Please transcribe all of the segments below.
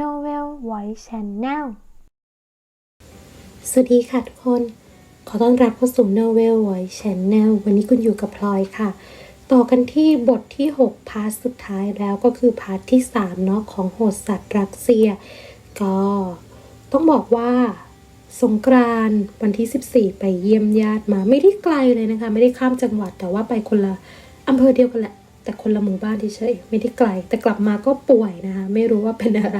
Novel Voice Channel สวัสดีค่ะทุกคน ขอต้อนรับเข้าสู่ Novel Voice Channel วันนี้คุณอยู่กับพลอยค่ะ ต่อกันที่บทที่ 6 พาร์ทสุดท้ายแล้วก็คือพาร์ทที่ 3 เนาะของโหดสัตว์รัสเซีย ก็ต้องบอกว่าสงกรานวันที่ 14 ไปเยี่ยมญาติมาไม่ได้ไกลเลยนะคะ ไม่ได้ข้ามจังหวัดแต่ว่าไปคนละอำเภอเดียวกันแหละ แต่คนละหมู่บ้านที่เฉยไม่ได้ไกล แต่กลับมาก็ป่วยนะคะ ไม่รู้ว่าเป็นอะไร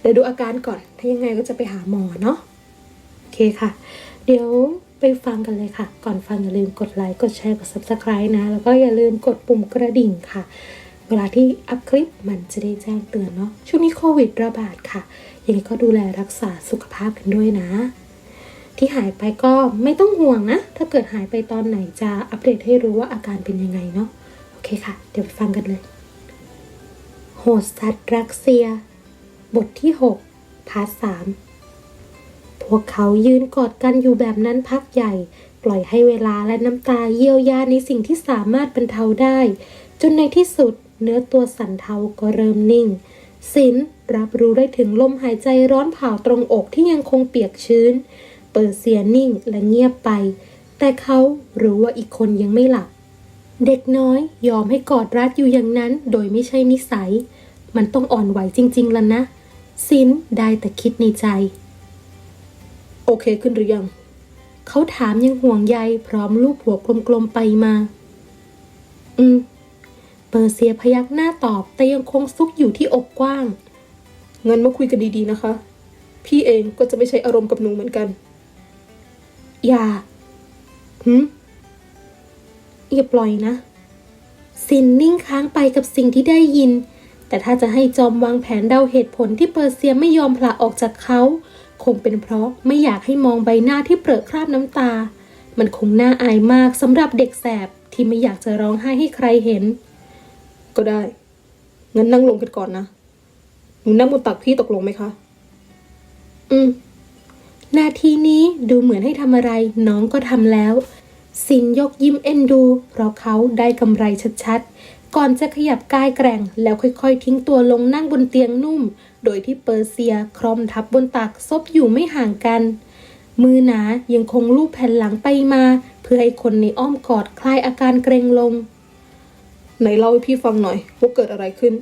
เดี๋ยวดูอาการก่อน ถ้ายังไงก็จะไปหาหมอเนาะ โอเคค่ะ เดี๋ยวไปฟังกันเลยค่ะ ก่อนฟังอย่าลืมกดไลค์ กดแชร์ กด subscribe นะ แล้วก็อย่าลืมกดปุ่มกระดิ่งค่ะ เวลาที่อัพคลิปมันจะได้แจ้งเตือนเนาะ ช่วงนี้โควิดระบาดค่ะ ยังไงก็ดูแลรักษาสุขภาพกันด้วยนะที่หายไปก็ไม่ต้องห่วงนะ ถ้าเกิดหายไปตอนไหนจะอัปเดตให้รู้ว่าอาการเป็นยังไงเนาะ เคค่ะ เดี๋ยวไปฟังกันเลย โหดสัตว์รัสเซีย บทที่ 6 พาร์ทสามพวกเขายืนกอดกันอยู่แบบนั้นพักใหญ่ ปล่อยให้เวลาและน้ำตาเยียวยาในสิ่งที่สามารถบรรเทาได้ จนในที่สุดเนื้อตัวสั่นเทาก็เริ่มนิ่งสินรับรู้ได้ถึงลมหายใจร้อนเผาตรงอกที่ยังคงเปียกชื้น เปิดเสียนิ่งและเงียบไป แต่เขารู้ว่าอีกคนยังไม่หลับ เด็กน้อยยอมให้กอดรัดอยู่อย่างนั้นโดยไม่ใช่นิสัย มันต้องอ่อนไหวจริงๆแล้วนะสินได้แต่คิดในใจ โอเคขึ้นหรือยัง เขาถามยังห่วงใยพร้อมลูบหัวกลมๆไปมา อืม เปอร์เซียพยักหน้าตอบแต่ยังคงซุกอยู่ที่อกกว้าง เงินมาคุยกันดีๆนะคะ พี่เองก็จะไม่ใช้อารมณ์กับหนูเหมือนกัน อย่าหืม อย่าปล่อยนะสินนิ่งค้างไปกับสิ่งที่ได้ยิน แต่ถ้าจะให้จอมวางแผนเดาเหตุผลที่เปอร์เซียไม่ยอมผละออกจากเขา คงเป็นเพราะไม่อยากให้มองใบหน้าที่เปรอะคราบน้ำตา มันคงน่าอายมากสำหรับเด็กแสบที่ไม่อยากจะร้องไห้ให้ใครเห็น ก็ได้ งั้นนั่งลงกันก่อนนะ หนูนั่งบนตักพี่ตกลงไหมคะ อืม นาทีนี้ดูเหมือนให้ทำอะไร น้องก็ทำแล้ว สินยกยิ้มเอ็นดู เพราะเขาได้กำไรชัดๆ ก่อนจะขยับกายแกร่ง แล้วค่อยๆ ทิ้งตัวลงนั่งบนเตียงนุ่ม โดยที่เปอร์เซียครอมทับบนตักซบอยู่ไม่ห่างกัน มือหนายังคงลูบแผ่นหลังไปมา เพื่อให้คนในอ้อมกอดคลายอาการเกรงลง ไหนเล่าให้พี่ฟังหน่อยว่าเกิดอะไรขึ้น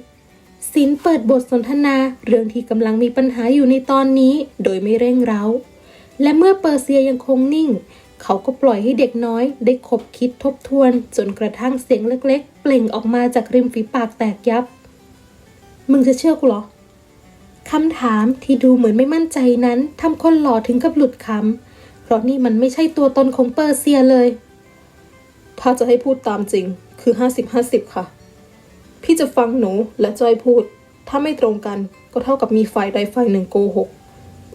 สินเปิดบทสนทนาเรื่องที่กำลังมีปัญหาอยู่ในตอนนี้ โดยไม่เร่งเร้า และเมื่อเปอร์เซียยังคงนิ่ง เขาก็ปล่อยให้เด็กน้อย ได้คบคิดทบทวน จนกระทั่งเสียงเล็ก ๆ เปล่งออกมาจากริมฝีปากแตกยับ มึงจะเชื่อกูเหรอคำถามที่ดูเหมือนไม่มั่นใจนั้นทำคนหล่อถึงกับหลุดคำเพราะนี่มันไม่ใช่ตัวตนของเปอร์เซียเลย ถ้าจะให้พูดตามจริงคือห้าสิบห้าสิบค่ะ พี่จะฟังหนูและจอยพูด ถ้าไม่ตรงกันก็เท่ากับมีฝ่ายใดฝ่ายหนึ่งโกหก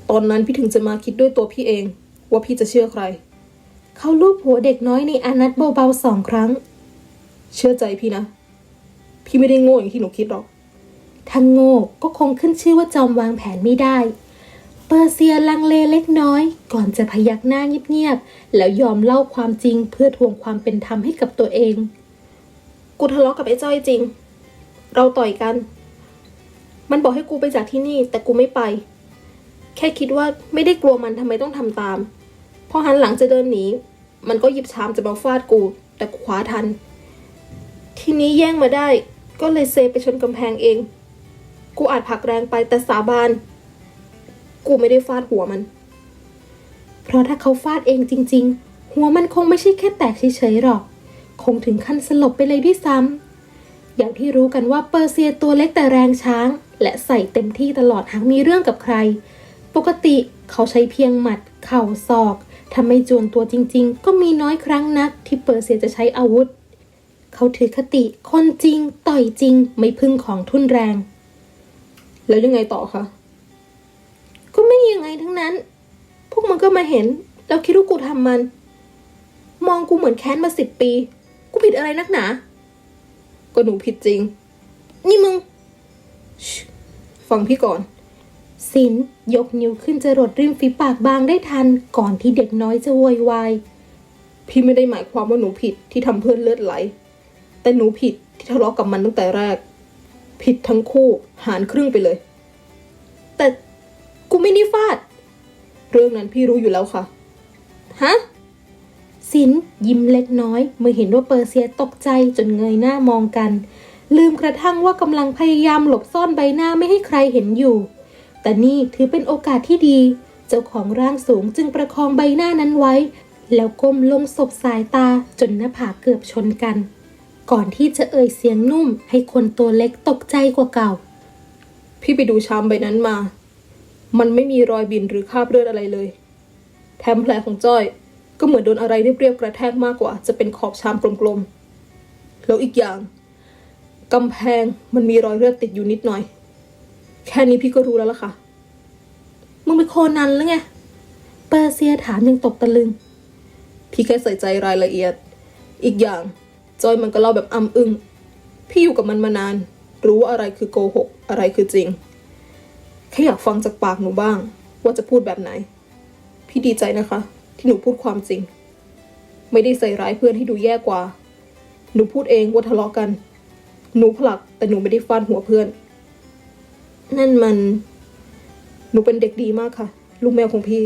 ตอนนั้นพี่ถึงจะมาคิดด้วยตัวพี่เอง ว่าพี่จะเชื่อใคร เขาลูบหัวเด็กน้อยในอานัตเบาๆสองครั้ง เชื่อใจพี่นะ พี่ไม่ได้โง่อย่างที่หนูคิดหรอกทั้งโง่ก็คงขึ้นชื่อว่าจอมวางแผนไม่ได้ เปอร์เซียลังเลเล็กน้อย ก่อนจะพยักหน้าเงียบๆ แล้วยอมเล่าความจริงเพื่อทวงความเป็นธรรมให้กับตัวเอง กูทะเลาะกับไอ้จ้อยจริง เราต่อยกัน มันบอกให้กูไปจากที่นี่แต่กูไม่ไป แค่คิดว่าไม่ได้กลัวมันทำไมต้องทำตาม พอหันหลังจะเดินหนี มันก็หยิบชามจะมาฟาดกู แต่คว้าทัน ทีนี้แย่งมาได้ ก็เลยเซไปชนกำแพงเอง กูอาจผลักแรงไปแต่สาบาน กูไม่ได้ฟาดหัวมัน เพราะถ้าเขาฟาดเองจริง ๆ หัวมันคงไม่ใช่แค่แตกเฉยๆหรอก คงถึงขั้นสลบไปเลยด้วยซ้ำ อย่างที่รู้กันว่าเปอร์เซียตัวเล็กแต่แรงช้าง และใส่เต็มที่ตลอดหากมีเรื่องกับใคร ปกติเขาใช้เพียงหมัด เข่าศอก ถ้าไม่จวนตัวจริงๆ ก็มีน้อยครั้งนักที่เปอร์เซียจะใช้อาวุธ เขาถือคติคนจริง ต่อยจริง ไม่พึ่งของทุนแรง แล้วยังไงต่อคะ ก็ไม่ยังไงทั้งนั้น พวกมันก็มาเห็น แล้วคิดว่ากูทำมัน มองกูเหมือนแค้นมาสิบปี กูผิดอะไรนักหนา ก็หนูผิดจริง นี่มึง ฟังพี่ก่อน สินยกนิ้วขึ้นจะรดริมฝีปากบางได้ทัน ก่อนที่เด็กน้อยจะโวยวาย พี่ไม่ได้หมายความว่าหนูผิดที่ทำเพื่อนเลือดไหล แต่หนูผิดที่ทะเลาะกับมันตั้งแต่แรก ผิดทั้งคู่หารครึ่งไปเลย แต่กูไม่ได้ฟาด เรื่องนั้นพี่รู้อยู่แล้วค่ะ ฮะ สินยิ้มเล็กน้อย เมื่อเห็นว่าเปอร์เซียตกใจจนเงยหน้ามองกัน ลืมกระทั่งว่ากำลังพยายามหลบซ่อนใบหน้าไม่ให้ใครเห็นอยู่ แต่นี่ถือเป็นโอกาสที่ดี เจ้าของร่างสูงจึงประคองใบหน้านั้นไว้ แล้วก้มลงสบสายตาจนหน้าผากเกือบชนกัน ก่อนที่จะเอ่ยเสียงนุ่มให้คนตัวเล็กตกใจกว่าเก่า พี่ไปดูชามใบนั้นมา มันไม่มีรอยบินหรือคราบเลือดอะไรเลย แถมแผลของจ้อย ก็เหมือนโดนอะไรเรียบๆกระแทกมากกว่า จะเป็นขอบชามกลมๆแล้วอีกอย่างกำแพงมันมีรอยเลือดติดอยู่นิดหน่อย แค่นี้พี่ก็รู้แล้วล่ะค่ะ มึงเป็นโคนันแล้วไง เปอร์เซียถามยังตกตะลึง พี่แค่ใส่ใจรายละเอียด อีกอย่าง จอยมันก็เล่าแบบอ้ำอึ้ง พี่อยู่กับมันมานาน รู้ว่าอะไรคือโกหก อะไรคือจริง แค่อยากฟังจากปากหนูบ้าง ว่าจะพูดแบบไหน พี่ดีใจนะคะ ที่หนูพูดความจริง ไม่ได้ใส่ร้ายเพื่อนให้ดูแย่กว่า หนูพูดเองว่าทะเลาะกัน หนูผลักแต่หนูไม่ได้ฟาดหัวเพื่อน นั่นมัน หนูเป็นเด็กดีมากค่ะ ลูกแมวของพี่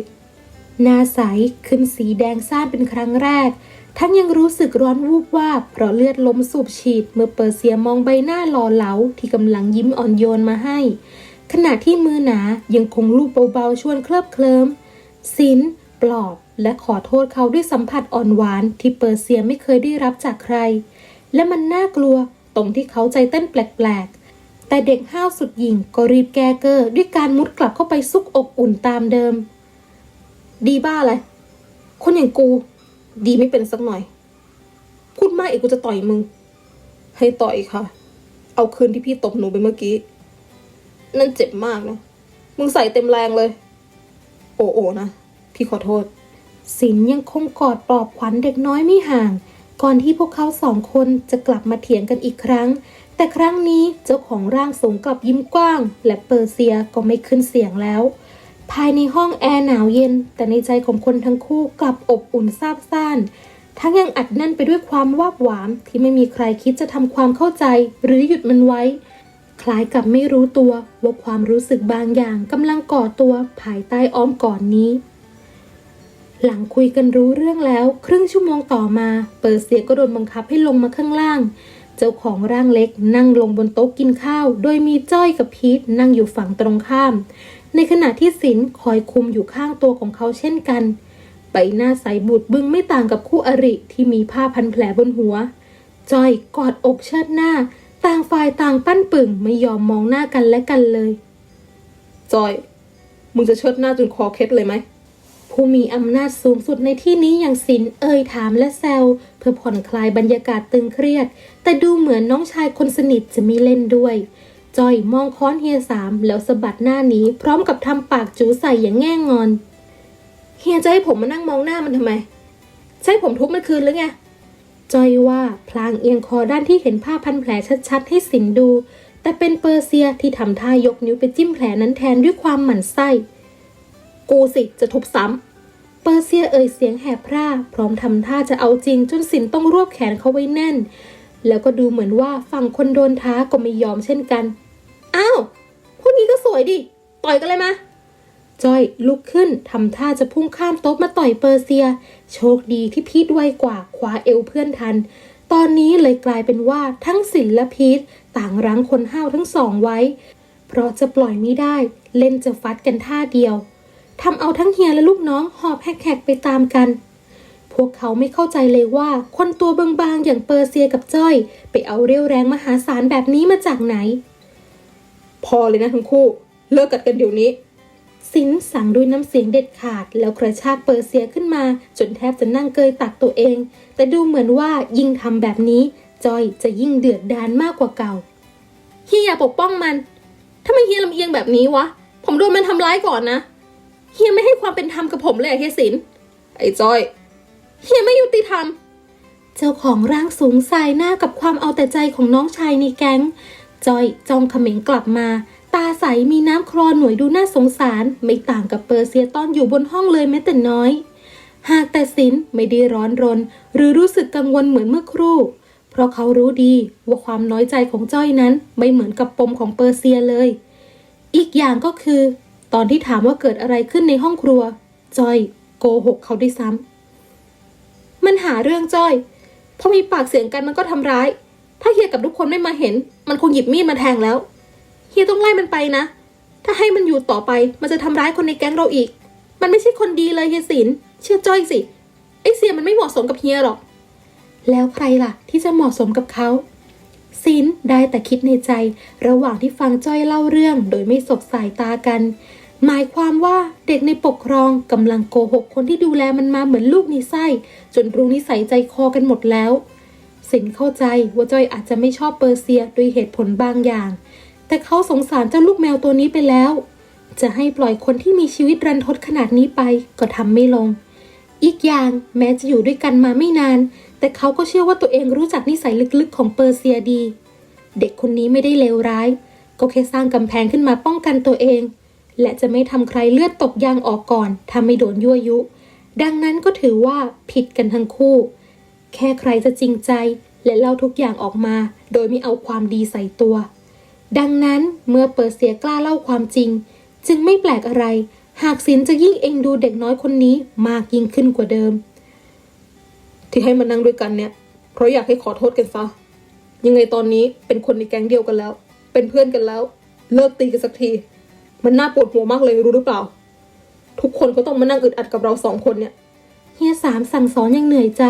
หน้าใสขึ้นสีแดงซ่านเป็นครั้งแรก ทั้งยังรู้สึกร้อนวูบวาบเพราะเลือดล้มสูบฉีด เมื่อเปอร์เซียมองใบหน้าหล่อเหลาที่กำลังยิ้มอ่อนโยนมาให้ ขณะที่มือหนายังคงลูบเบาๆชวนเคลิบเคลิ้มสินปลอบและขอโทษเขาด้วยสัมผัสอ่อนหวานที่เปอร์เซียไม่เคยได้รับจากใคร และมันน่ากลัวตรงที่เขาใจเต้นแปลก แต่เด็กห้าวสุดหยิ่งก็รีบแก้เกอร์ด้วยการมุดกลับเข้าไปซุกอกอุ่นตามเดิม ดีบ้าอะไรคนอย่างกู ดีไม่เป็นสักหน่อย พูดมากอีกกูจะต่อยมึง ให้ต่อยค่ะ เอาคืนที่พี่ตบหนูไปเมื่อกี้ นั่นเจ็บมากนะ มึงใส่เต็มแรงเลย โอโอนะ พี่ขอโทษสินยังคงกอดปลอบขวัญเด็กน้อยไม่ห่าง ก่อนที่พวกเขาสองคนจะกลับมาเถียงกันอีกครั้ง แต่ครั้งนี้เจ้าของร่างสูงกลับยิ้มกว้าง และเปอร์เซียก็ไม่ขึ้นเสียงแล้ว ภายในห้องแอร์หนาวเย็น แต่ในใจของคนทั้งคู่กลับอบอุ่นซาบซ่านทั้งยังอัดแน่นไปด้วยความวาบหวามที่ไม่มีใครคิดจะทำความเข้าใจ หรือหยุดมันไว้ คล้ายกับไม่รู้ตัวว่าความรู้สึกบางอย่างกำลังก่อตัวภายใต้อ้อมกอดนนี้ หลังคุยกันรู้เรื่องแล้ว ครึ่งชั่วโมงต่อมา เปอร์เซียก็โดนบังคับให้ลงมาข้างล่าง เจ้าของร่างเล็กนั่งลงบนโต๊ะกินข้าว โดยมีจ้อยกับพีทนั่งอยู่ฝั่งตรงข้าม ในขณะที่สินคอยคุมอยู่ข้างตัวของเขาเช่นกันใบหน้าใสบูดบึ้งไม่ต่างกับคู่อริที่มีผ้าพันแผลบนหัว จอยกอดอกเชิดหน้า ต่างฝ่ายต่างปั้นปึ่งไม่ยอมมองหน้ากันและกันเลย จอย มึงจะเชิดหน้าจนคอเคล็ดเลยไหม ผู้มีอำนาจสูงสุดในที่นี้อย่างสินเอ่ยถามและแซวเพื่อผ่อนคลายบรรยากาศตึงเครียด แต่ดูเหมือนน้องชายคนสนิทจะไม่เล่นด้วย จอยมองค้อนเฮียสามแล้วสะบัดหน้านี้ พร้อมกับทำปากจูใส่อย่างแง่งอน เฮียจะให้ผมมานั่งมองหน้ามันทำไมให้ผมทุบมันคืนหรือไงจอยว่าพลางเอียงคอด้านที่เห็นผ้าพันแผลชัดๆ ให้สินดู แต่เป็นเปอร์เซียที่ทำท่ายกนิ้วไปจิ้มแผลนั้นแทนด้วยความหมั่นไส้ กูสิจะทุบซ้ำเปอร์เซียเอ่ยเสียงแหบพร่าพร้อมทำท่าจะเอาจริงจนสินต้องรวบแขนเขาไว้แน่น แล้วก็ดูเหมือนว่าฝั่งคนโดนท้าก็ไม่ยอมเช่นกัน อ้าวพูดงี้ก็สวยดิ ต่อยกันเลยมาจอยลุกขึ้นทำท่าจะพุ่งข้ามโต๊ะมาต่อยเปอร์เซีย โชคดีที่พีทไวกว่าคว้าเอวเพื่อนทัน ตอนนี้เลยกลายเป็นว่าทั้งสินและพีทต่างรั้งคนห้าวทั้งสองไว้ เพราะจะปล่อยไม่ได้ เล่นจะฟัดกันท่าเดียว ทำเอาทั้งเฮียและลูกน้องหอบแหกๆไปตามกัน พวกเขาไม่เข้าใจเลยว่าคนตัวบางๆอย่างเปอร์เซียกับจ้อย ไปเอาเรี่ยวแรงมหาศาลแบบนี้มาจากไหน พอเลยนะทั้งคู่ เลิกกัดกันเดี๋ยวนี้สินสั่งด้วยน้ำเสียงเด็ดขาด แล้วกระชากเปอร์เซียขึ้นมา จนแทบจะนั่งเกยตักตัวเอง แต่ดูเหมือนว่ายิ่งทำแบบนี้ จอยจะยิ่งเดือดดานมากกว่าเก่าเฮียปกป้องมันทำไมเฮียลำเอียงแบบนี้วะ ผมโดนมันทำร้ายก่อนนะ เฮียไม่ให้ความเป็นธรรมกับผมเลยอะเฮียสิน ไอ้จ้อย เฮียไม่ยุติธรรม เจ้าของร่างสูงสายหน้ากับความเอาแต่ใจของน้องชายในแก๊ง จ้อยจ้องเขม็งกลับมา ตาใสมีน้ำคลอหน่วยดูน่าสงสาร ไม่ต่างกับเปอร์เซียตอนอยู่บนห้องเลยแม้แต่น้อย หากแต่สินไม่ได้ร้อนรน หรือรู้สึกกังวลเหมือนเมื่อครู่ เพราะเขารู้ดีว่าความน้อยใจของจ้อยนั้นไม่เหมือนกับปมของเปอร์เซียเลย อีกอย่างก็คือ ตอนที่ถามว่าเกิดอะไรขึ้นในห้องครัว จอยโกหกเขาด้วยซ้ำมันหาเรื่องจ้อยพอมีปากเสียงกันมันก็ทำร้าย ถ้าเฮียกับทุกคนไม่มาเห็น มันคงหยิบมีดมาแทงแล้ว เฮียต้องไล่มันไปนะ ถ้าให้มันอยู่ต่อไป มันจะทำร้ายคนในแก๊งเราอีก มันไม่ใช่คนดีเลยเฮียสินเชื่อจ้อยสิ ไอเสียมันไม่เหมาะสมกับเฮียหรอก แล้วใครล่ะ ที่จะเหมาะสมกับเขาสินได้แต่คิดในใจ ระหว่างที่ฟังจ้อยเล่าเรื่อง โดยไม่สบสายตากัน หมายความว่าเด็กในปกครองกำลังโกหกคนที่ดูแลมันมาเหมือนลูกในไส้ จนรู้นิสัยใจคอกันหมดแล้ว สินเข้าใจว่าจอยอาจจะไม่ชอบเปอร์เซียด้วยเหตุผลบางอย่าง แต่เขาสงสารเจ้าลูกแมวตัวนี้ไปแล้ว จะให้ปล่อยคนที่มีชีวิตรันทดขนาดนี้ไปก็ทำไม่ลง อีกอย่างแม้จะอยู่ด้วยกันมาไม่นาน แต่เขาก็เชื่อว่าตัวเองรู้จักนิสัยลึกๆของเปอร์เซียดี เด็กคนนี้ไม่ได้เลวร้าย ก็แค่สร้างกำแพงขึ้นมาป้องกันตัวเอง และจะไม่ทำใครเลือดตกยางออกก่อนถ้าไม่โดนยั่วยุ ดังนั้นก็ถือว่าผิดกันทั้งคู่ แค่ใครจะจริงใจและเล่าทุกอย่างออกมา โดยไม่เอาความดีใส่ตัว ดังนั้นเมื่อเปิดเสียกล้าเล่าความจริง จึงไม่แปลกอะไร หากสินจะยิ่งเอ็นดูเด็กน้อยคนนี้มากยิ่งขึ้นกว่าเดิม ที่ให้มานั่งด้วยกันเนี่ยเพราะอยากให้ขอโทษกันซะยังไงตอนนี้เป็นคนในแก๊งเดียวกันแล้ว เป็นเพื่อนกันแล้ว เลิกตีกันสักที มันน่าปวดหัวมากเลยรู้หรือเปล่า ทุกคนก็ต้องมานั่งอึดอัดกับเราสองคนเนี่ยเฮียสามสั่งสอนอย่างเหนื่อยใจ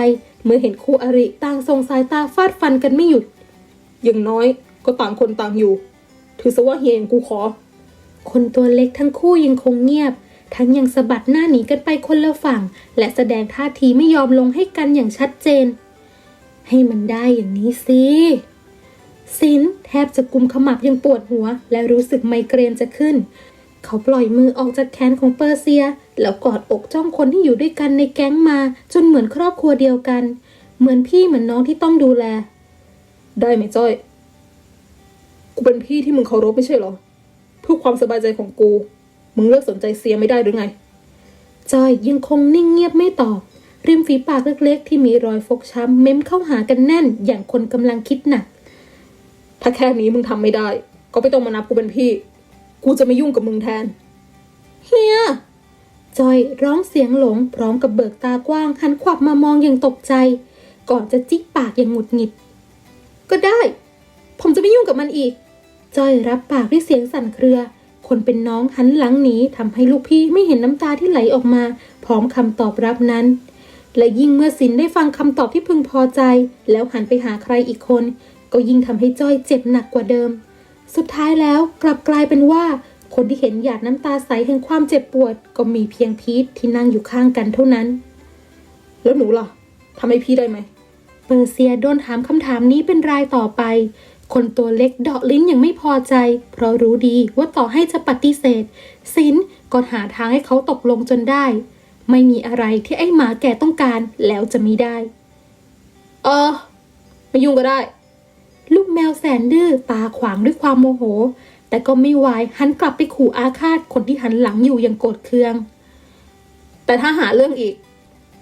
เมื่อเห็นคู่อริต่างส่งสายตาฟาดฟันกันไม่หยุด อย่างน้อยก็ต่างคนต่างอยู่ ถือซะว่าเฮียเองกูขอ คนตัวเล็กทั้งคู่ยังคงเงียบ ทั้งยังสะบัดหน้าหนีกันไปคนละฝั่ง และแสดงท่าทีไม่ยอมลงให้กันอย่างชัดเจน ให้มันได้อย่างนี้สิ สินแทบจะกุมขมับยังปวดหัว และรู้สึกไมเกรนจะขึ้น เขาปล่อยมือออกจากแขนของเปอร์เซีย แล้วกอดอกจ้องคนที่อยู่ด้วยกันในแก๊งมา จนเหมือนครอบครัวเดียวกัน เหมือนพี่เหมือนน้องที่ต้องดูแล ได้ไหมจ้อย กูเป็นพี่ที่มึงเคารพไม่ใช่เหรอ เพื่อความสบายใจของกู มึงเลิกสนใจเสียไม่ได้หรือไง จอยยังคงนิ่งเงียบไม่ตอบริมฝีปากเล็กๆ ที่มีรอยฟกช้ำเม้มเข้าหากันแน่น อย่างคนกำลังคิดหนัก ถ้าแค่นี้มึงทำไม่ได้ ก็ไม่ต้องมานับกูเป็นพี่ กูจะไม่ยุ่งกับมึงแทน เฮีย จอยร้องเสียงหลง พร้อมกับเบิกตากว้างหันขวับมามองอย่างตกใจ ก่อนจะจิกปากอย่างหงุดหงิด ก็ได้ ผมจะไม่ยุ่งกับมันอีก จอยรับปากด้วยเสียงสั่นเครือ คนเป็นน้องหันหลังหนีทำให้ลูกพี่ไม่เห็นน้ำตาที่ไหลออกมา พร้อมคำตอบรับนั้นและยิ่งเมื่อสินได้ฟังคำตอบที่พึงพอใจ แล้วหันไปหาใครอีกคน ก็ยิ่งทำให้จ้อยเจ็บหนักกว่าเดิม สุดท้ายแล้วกลับกลายเป็นว่า คนที่เห็นหยาดน้ำตาใสแห่งความเจ็บปวด ก็มีเพียงพีทที่นั่งอยู่ข้างกันเท่านั้น แล้วหนูล่ะทำให้พี่ได้ไหม เปอร์เซียโดนถามคำถามนี้เป็นรายต่อไป คนตัวเล็กเดาะลิ้นอย่างไม่พอใจ เพราะรู้ดีว่าต่อให้จะปฏิเสธสินก็หาทางให้เขาตกลงจนได้ ไม่มีอะไรที่ไอ้หมาแก่ต้องการแล้วจะมีได้ เออ ไม่ยุ่งก็ได้ ลูกแมวแสนดื้อตาขวางด้วยความโมโห แต่ก็ไม่ไหวหันกลับไปขู่อาฆาตคนที่หันหลังอยู่อย่างโกรธเคือง แต่ถ้าหาเรื่องอีก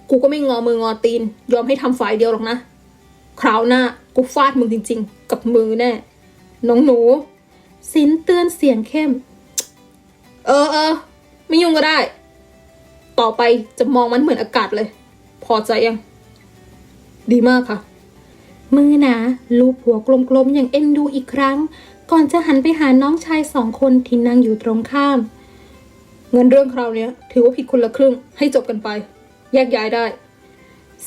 กูก็ไม่งอมืองอตีน ยอมให้ทำฝ่ายเดียวหรอกนะ คราวหน้ากูฟาดมึงจริง ๆ กับมือแน่ น้องหนู สินเตือนเสียงเข้ม เออเออไม่ยุ่งก็ได้ ต่อไปจะมองมันเหมือนอากาศเลย พอใจยัง ดีมากค่ะ มือนาลูบหัวกลมๆอย่างเอ็นดูอีกครั้ง ก่อนจะหันไปหาน้องชายสองคนที่นั่งอยู่ตรงข้าม เงินเรื่องคราวนี้ถือว่าผิดคนละครึ่ง ให้จบกันไป แยกย้ายได้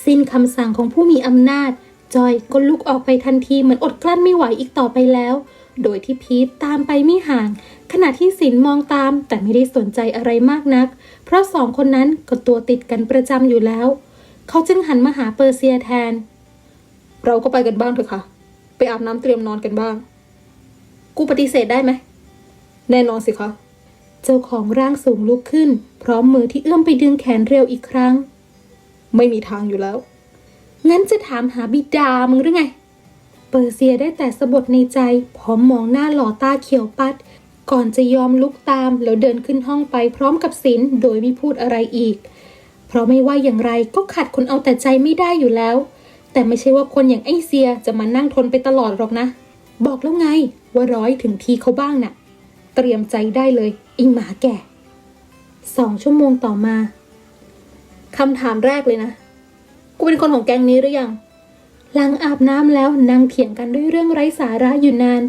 สิ้นคำสั่งของผู้มีอำนาจ จอยก็ลุกออกไปทันทีเหมือนอดกลั้นไม่ไหวอีกต่อไปแล้ว โดยที่พีทตามไปไม่ห่าง ขณะที่สินมองตาม แต่ไม่ได้สนใจอะไรมากนัก เพราะสองคนนั้นก็ตัวติดกันประจำอยู่แล้ว เขาจึงหันมาหาเปอร์เซียแทน เราก็ไปกันบ้างเถอะค่ะ ไปอาบน้ำเตรียมนอนกันบ้าง กูปฏิเสธได้ไหม แน่นอนสิคะ เจ้าของร่างสูงลุกขึ้น พร้อมมือที่เอื้อมไปดึงแขนเร็วอีกครั้ง ไม่มีทางอยู่แล้ว งั้นจะถามหาบิดามึงหรือไง เปอร์เซียได้แต่สะบดในใจ พร้อมมองหน้าหล่อตาเขียวปัด ก่อนจะยอมลุกตามแล้วเดินขึ้นห้องไปพร้อมกับสินโดยไม่พูดอะไรอีก เพราะไม่ว่าอย่างไรก็ขัดคนเอาแต่ใจไม่ได้อยู่แล้ว แต่ไม่ใช่ว่าคนอย่างไอเซียจะมานั่งทนไปตลอดหรอกนะ บอกแล้วไงว่าร้อยถึงทีเขาบ้างน่ะ เตรียมใจได้เลยไอหมาแก่สองชั่วโมงต่อมาคำถามแรกเลยนะ กูเป็นคนของแก๊งนี้หรือยัง หลังอาบน้ำแล้วนั่งเถียงกันด้วยเรื่องไร้สาระอยู่นาน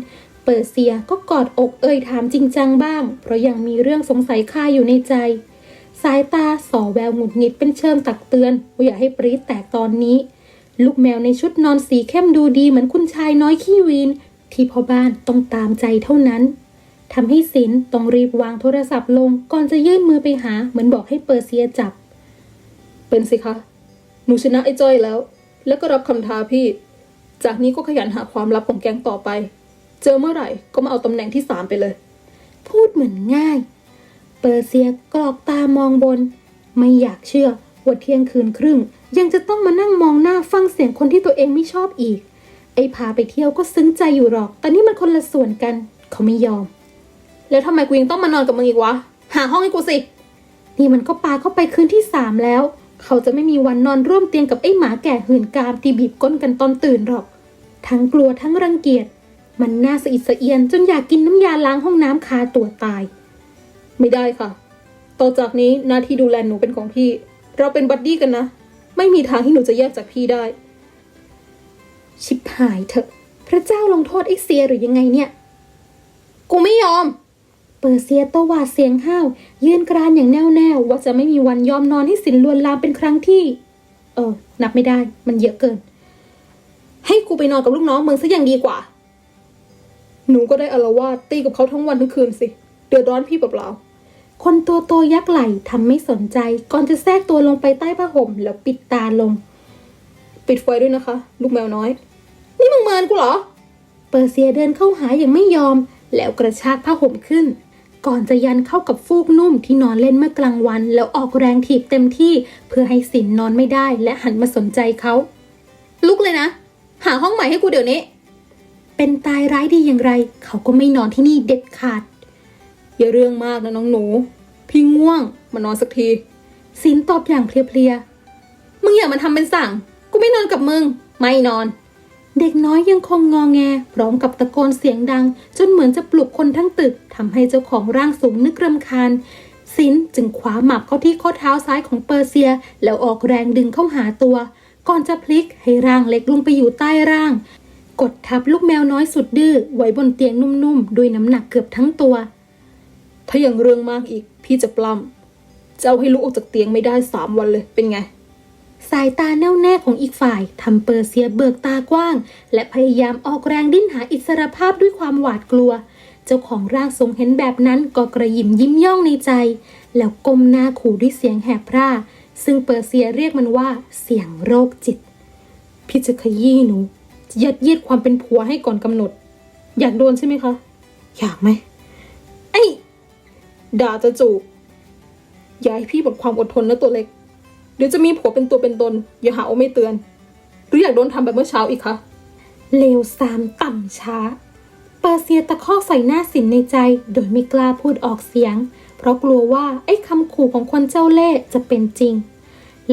เปิดเซียก็กอดอกเอ่ยถามจริงจังบ้าง เพราะยังมีเรื่องสงสัยคาอยู่ในใจ สายตาส่อแววหงุดหงิดเป็นเชิงตักเตือนว่าอย่าให้ปรี๊ดแตกตอนนี้ ลูกแมวในชุดนอนสีเข้มดูดีเหมือนคุณชายน้อยขี้วีน ที่พ่อบ้านต้องตามใจเท่านั้นทำให้สินต้องรีบวางโทรศัพท์ลง ก่อนจะยื่นมือไปหา เหมือนบอกให้เปิดเซียจับ เป็นสิคะ หนูชนะไอ้จ้อยแล้ว แล้วก็รับคำท้าพี่ จากนี้ก็ขยันหาความลับของแกงต่อไป เจอเมื่อไหร่ก็มาเอาตำแหน่งที่สามไปเลย พูดเหมือนง่าย เปอร์เซียกรอกตามองบน ไม่อยากเชื่อ ว่าเที่ยงคืนครึ่ง ยังจะต้องมานั่งมองหน้าฟังเสียงคนที่ตัวเองไม่ชอบอีก ไอ้พาไปเที่ยวก็ซึ้งใจอยู่หรอก แต่นี่มันคนละส่วนกัน เขาไม่ยอม แล้วทำไมกูยังต้องมานอนกับมึงอีกวะ หาห้องให้กูสิ นี่มันก็ปาเข้าไปคืนที่สามแล้ว เขาจะไม่มีวันนอนร่วมเตียงกับไอ้หมาแก่หื่นกามที่บีบก้นกันตอนตื่นหรอก ทั้งกลัวทั้งรังเกียจ มันน่าสะอิดสะเอียนจนอยากกินน้ำยาล้างห้องน้ำคาตัวตาย ไม่ได้ค่ะ ต่อจากนี้หน้าที่ดูแลหนูเป็นของพี่ เราเป็นบัดดี้กันนะ ไม่มีทางที่หนูจะแยกจากพี่ได้ ชิบหายเถอะ พระเจ้าลงโทษไอ้เซียหรือยังไงเนี่ย กูไม่ยอม เปอร์เซียตวาดเสียงห้าว ยืนกรานอย่างแน่วแน่ว่าจะไม่มีวันยอมนอนให้สินลวนลามเป็นครั้งที่ เออ นับไม่ได้ มันเยอะเกิน ให้กูไปนอนกับลูกน้องมึงซะอยังดีกว่า หนูก็ได้อารวาสตีกับเขาทั้งวันทั้งคืนสิ เดือดร้อนพี่เปล่า คนตัวโตยักไหลทำไม่สนใจ ก่อนจะแทรกตัวลงไปใต้ผ้าห่มแล้วปิดตาลง ปิดไฟด้วยนะคะ ลูกแมวน้อย นี่มึงเมินกูเหรอ เปอร์เซียเดินเข้าหาอย่างไม่ยอม แล้วกระชากผ้าห่มขึ้น ก่อนจะยันเข้ากับฟูกนุ่มที่นอนเล่นเมื่อกลางวัน แล้วออกแรงถีบเต็มที่ เพื่อให้สินนอนไม่ได้ และหันมาสนใจเขาลุกเลยนะ หาห้องใหม่ให้กูเดี๋ยวนี้ เป็นตายร้ายดีอย่างไร เขาก็ไม่นอนที่นี่เด็ดขาด อย่าเรื่องมากนะน้องหนู พี่ง่วงมานอนสักทีสินตอบอย่างเพลียๆมึงอย่ามาทำเป็นสั่ง กูไม่นอนกับมึง ไม่นอน เด็กน้อยยังคงงอแง พร้อมกับตะโกนเสียงดัง จนเหมือนจะปลุกคนทั้งตึกทำให้เจ้าของร่างสูงนึกรำคาญสินจึงคว้าหมับเข้าที่ข้อเท้าซ้ายของเปอร์เซีย แล้วออกแรงดึงเข้าหาตัว ก่อนจะพลิกให้ร่างเล็กลงไปอยู่ใต้ร่าง กดทับลูกแมวน้อยสุดดื้อไว้บนเตียงนุ่มๆด้วยน้ำหนักเกือบทั้งตัว ถ้ายังเรื่องมากอีก พี่จะปล้ำจะเอาให้ลุกออกจากเตียงไม่ได้สามวันเลยเป็นไง สายตาแน่วแน่ของอีกฝ่ายทำเปอร์เซียเบิกตากว้าง และพยายามออกแรงดิ้นหาอิสรภาพด้วยความหวาดกลัว เจ้าของร่างทรงเห็นแบบนั้นก็กระยิมยิ้มย่องในใจ แล้วก้มหน้าขู่ด้วยเสียงแหบพร่า ซึ่งเปอร์เซียเรียกมันว่า เสียงโรคจิต พี่จะขยี้หนูยัดเยียดความเป็นผัวให้ก่อนกำหนด อยากโดนใช่ไหมคะ อยากไหมไอ้ ด่าจะจูบอย่าให้พี่หมดความอดทนนะตัวเล็กเดี๋ยวจะมีผัวเป็นตัวเป็นตน อย่าหาว่าไม่เตือน หรืออยากโดนทำแบบเมื่อเช้าอีกคะเลวซามต่ำช้าเปอร์เซียตะคอกใส่หน้าสินในใจ โดยไม่กล้าพูดออกเสียง เพราะกลัวว่าไอ้คำขู่ของคนเจ้าเล่ห์จะเป็นจริง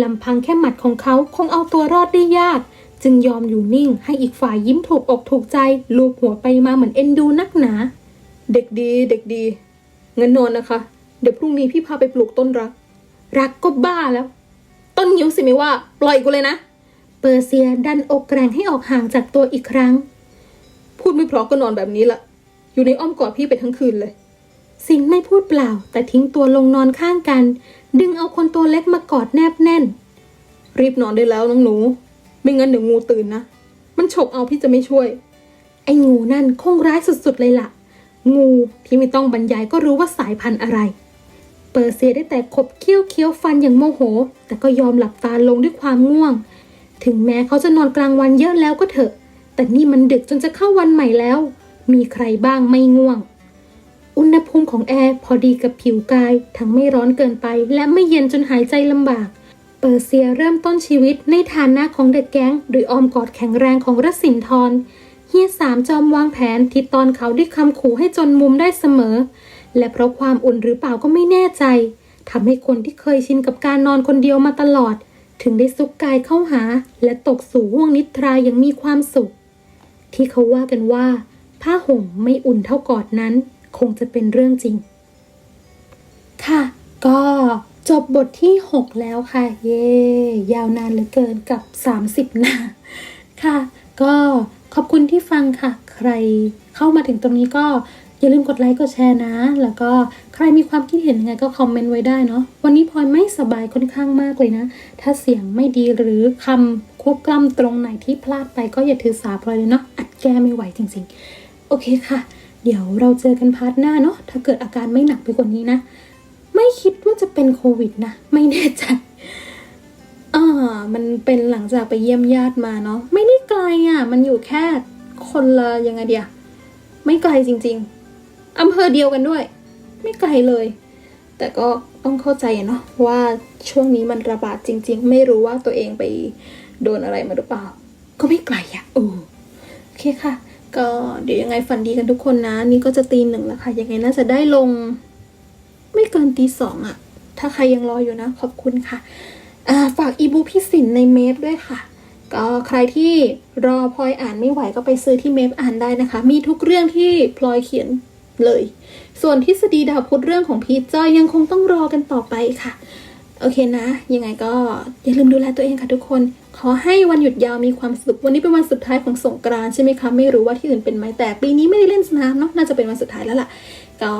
ลำพังแค่หมัดของเขาคงเอาตัวรอดได้ยาก จึงยอมอยู่นิ่ง ให้อีกฝ่ายยิ้มถูกอกถูกใจ ลูบหัวไปมาเหมือนเอ็นดูนักหนา เด็กดี เด็กดี งั้นนอนนะคะ เดี๋ยวพรุ่งนี้พี่พาไปปลูกต้นรัก รักก็บ้าแล้ว ต้นยิ้วสิไม่ว่า ปล่อยกูเลยนะ เปอร์เซียดันอกแกรงให้ออกห่างจากตัวอีกครั้ง พูดไม่เพราะก็นอนแบบนี้ละอยู่ในอ้อมกอดพี่ไปทั้งคืนเลย สินไม่พูดเปล่า แต่ทิ้งตัวลงนอนข้างกัน ดึงเอาคนตัวเล็กมากอดแนบแน่น รีบนอนได้แล้วน้องหนู ไม่งั้นเดี๋ยวงูตื่นนะ มันฉกเอาพี่จะไม่ช่วย ไอ้งูนั่นคงร้ายสุดๆเลยล่ะ งูที่ไม่ต้องบรรยายก็รู้ว่าสายพันธุ์อะไร เปอร์เซียได้แต่ขบเคี้ยวเคี้ยวฟันอย่างโมโห แต่ก็ยอมหลับตาลงด้วยความง่วง ถึงแม้เขาจะนอนกลางวันเยอะแล้วก็เถอะ แต่นี่มันดึกจนจะเข้าวันใหม่แล้ว มีใครบ้างไม่ง่วง อุณหภูมิของแอร์พอดีกับผิวกาย ทั้งไม่ร้อนเกินไป และไม่เย็นจนหายใจลำบาก เปอร์เซียเริ่มต้นชีวิตในฐานะของเด็กแก๊งโดยอ้อมกอดแข็งแรงของรสินทร เฮียสามจอมวางแผนที่ตอนเขาด้วยคำขู่ให้จนมุมได้เสมอ และเพราะความอุ่นหรือเปล่าก็ไม่แน่ใจทำให้คนที่เคยชินกับการนอนคนเดียวมาตลอด ถึงได้ซุกกายเข้าหา และตกสู่ห่วงนิทราอย่างมีความสุข ที่เขาว่ากันว่า ผ้าห่มไม่อุ่นเท่ากอดนั้น คงจะเป็นเรื่องจริง ค่ะ ก็จบบทที่ 6 แล้วค่ะ เย่ยาวนานเหลือเกินกับ 30 หน้า ค่ะ ก็ อบคุณที่ฟังค่ะ ใครเข้ามาถึงตรงนี้ก็อย่าลืมกดไลค์กดแชร์นะ แล้วก็ใครมีความคิดเห็นยังไงก็คอมเมนต์ไว้ได้เนาะ วันนี้พลอยไม่สบายค่อนข้างมากเลยนะ ถ้าเสียงไม่ดีหรือคำควบกล้ำตรงไหนที่พลาดไปก็อย่าถือสาพลอยเลยเนาะ อัดแก้ไม่ไหวจริงๆ โอเคค่ะ เดี๋ยวเราเจอกันพาร์ทหน้าเนาะ ถ้าเกิดอาการไม่หนักไปกว่านี้นะ ไม่คิดว่าจะเป็นโควิดนะ ไม่แน่ใจ อ่ามันเป็นหลังจากไปเยี่ยมญาติมาเนาะไม่ได้ไกลอะ มันอยู่แค่คนละยังไงเดียไม่ไกลจริง ๆอำเภอเดียวกันด้วย ไม่ไกลเลย แต่ก็ต้องเข้าใจเนาะว่าช่วงนี้มันระบาดจริง ๆ ไม่รู้ว่าตัวเองไปโดนอะไรมาหรือเปล่า ก็ไม่ไกลอะโอ้โอเคค่ะ ก็เดี๋ยวยังไงฝันดีกันทุกคนนะ นี่ก็จะตีหนึ่งแล้วค่ะ ยังไงน่าจะได้ลง ไม่เกินตีสองอะถ้าใครยังรออยู่นะ ขอบคุณค่ะ ฝากอีบุ๊กพี่สินในเมฟด้วยค่ะ ก็ใครที่รอพลอยอ่านไม่ไหวก็ไปซื้อที่เมฟอ่านได้นะคะ มีทุกเรื่องที่พลอยเขียนเลย ส่วนทฤษฎีดาวพุธเรื่องของพีทจอยยังคงต้องรอกันต่อไปค่ะ โอเคนะ ยังไงก็อย่าลืมดูแลตัวเองค่ะทุกคน ขอให้วันหยุดยาวมีความสุข วันนี้เป็นวันสุดท้ายของสงกรานใช่ไหมคะ ไม่รู้ว่าที่อื่นเป็นไหมแต่ปีนี้ไม่ได้เล่นสนามเนาะ น่าจะเป็นวันสุดท้ายแล้วล่ะ ก็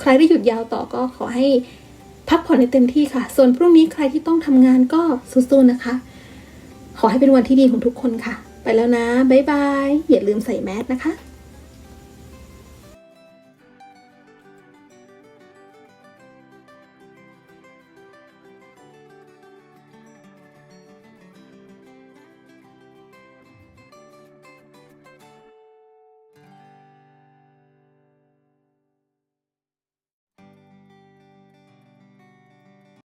ใครที่หยุดยาวต่อก็ขอให้ พักผ่อนให้เต็มที่ค่ะ ส่วนพรุ่งนี้ใครที่ต้องทำงานก็สู้ๆนะคะ ขอให้เป็นวันที่ดีของทุกคนค่ะ ไปแล้วนะ บ๊ายบาย อย่าลืมใส่แมสนะคะ